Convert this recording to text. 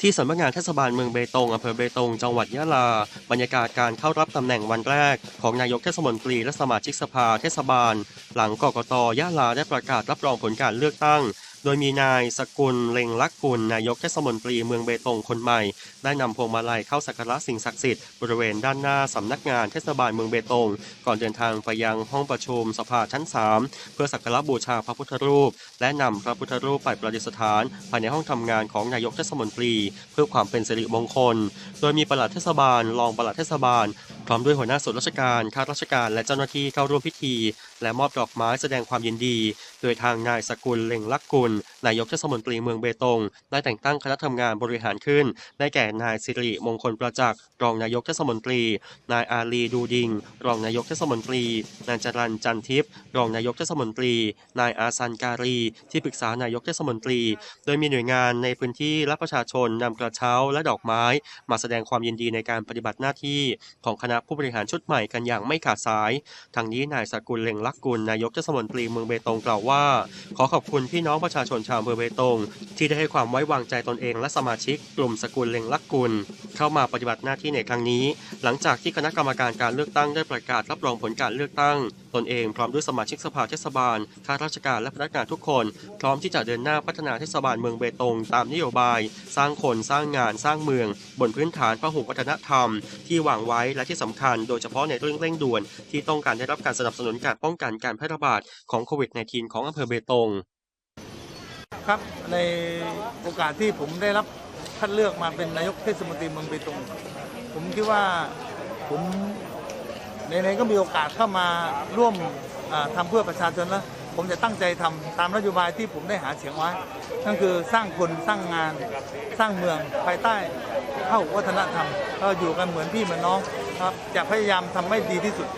ที่สำนักงานเทศบาลเมืองเบตงอำเภอเบตง จังหวัดยะลา บรรยากาศการเข้ารับตำแหน่งวันแรก ของนายกเทศมนตรีและสมาชิกสภาเทศบาล หลังกกตยะลาได้ประกาศรับรองผลการเลือกตั้ง โดยมีนายสกุลเล็งลักกุลนายกเทศมนตรีเมืองเบตงคนใหม่ ได้นำพวงมาลัยเข้าสักการะสิ่งศักดิ์สิทธิ์บริเวณด้านหน้าสำนักงานเทศบาลเมืองเบตง ก่อนเดินทางไปยังห้องประชุมสภาชั้น 3 เพื่อสักการะบูชาพระพุทธรูป และนำพระพุทธรูปไปประดิษฐาน ภายในห้องทำงานของนายกเทศมนตรี เพื่อความเป็นสิริมงคล โดยมีปลัดเทศบาลรองปลัดเทศบาล ร้อมด้วยหัวหน้าส่วนราชการข้าราชการ และเจ้าหน้าที่เข้าร่วมพิธี และมอบดอกไม้แสดงความยินดี โดยทางนายสกุลเล็งลักกุล นายกเทศมนตรีเมืองเบตง ได้แต่งตั้งคณะทำงานบริหารขึ้น ได้แก่นายสิริมงคลประจักษ์ รองนายกเทศมนตรี นายอาลีดูดิง รองนายกเทศมนตรี นายจรันจันทิพย์ รองนายกเทศมนตรี นายอาซันการี ที่ปรึกษานายกเทศมนตรี โดยมีหน่วยงานในพื้นที่และประชาชนนำกระเช้าและดอกไม้ มาแสดงความยินดีในการปฏิบัติหน้าที่ของคณะผู้บริหารชุดใหม่กันอย่างไม่ขาดสาย ทางนี้นายสกุลเล็งลักกุลนายกเทศมนตรีเมืองเบตงกล่าวว่า ขอขอบคุณพี่น้องประชาชนชาวอำเภอเบตง ที่ได้ให้ความไว้วางใจตนเองและสมาชิก กลุ่มสกุลเล็งลักกุล เข้ามาปฏิบัติหน้าที่ในครั้งนี้ หลังจากที่คณะกรรมการการเลือกตั้งได้ประกาศรับรองผลการเลือกตั้ง ตนเองพร้อมด้วยสมาชิกสภาเทศบาลข้าราชการและพนักงานทุกคน พร้อมที่จะเดินหน้าพัฒนาเทศบาลเมืองเบตง ตามนโยบาย สร้างคนสร้างงานสร้างเมือง บนพื้นฐานพหุวัฒนธรรม ที่วางไว้และที่สำคัญ โดยเฉพาะในเรื่องเร่งด่วนที่ต้องการได้รับการสนับสนุนการป้องกันการแพร่ระบาดของโควิด -19 ของอำเภอเบตงครับในโอกาสที่ผมได้รับคัดเลือกมาเป็นนายกเทศมนตรีเมืองเบตง ผมคิดว่าผมในๆก็มีโอกาสเข้ามาร่วมอ่าทำเพื่อประชาชนแล้วผมจะตั้งใจทำตามนโยบายที่ผมได้หาเสียงไว้ นั่นคือสร้างคนสร้างงานสร้างเมืองภายใต้เข้าวัฒนธรรมเราอยู่กันเหมือนพี่เหมือนน้อง ครับจะพยายามทำให้ดีที่สุด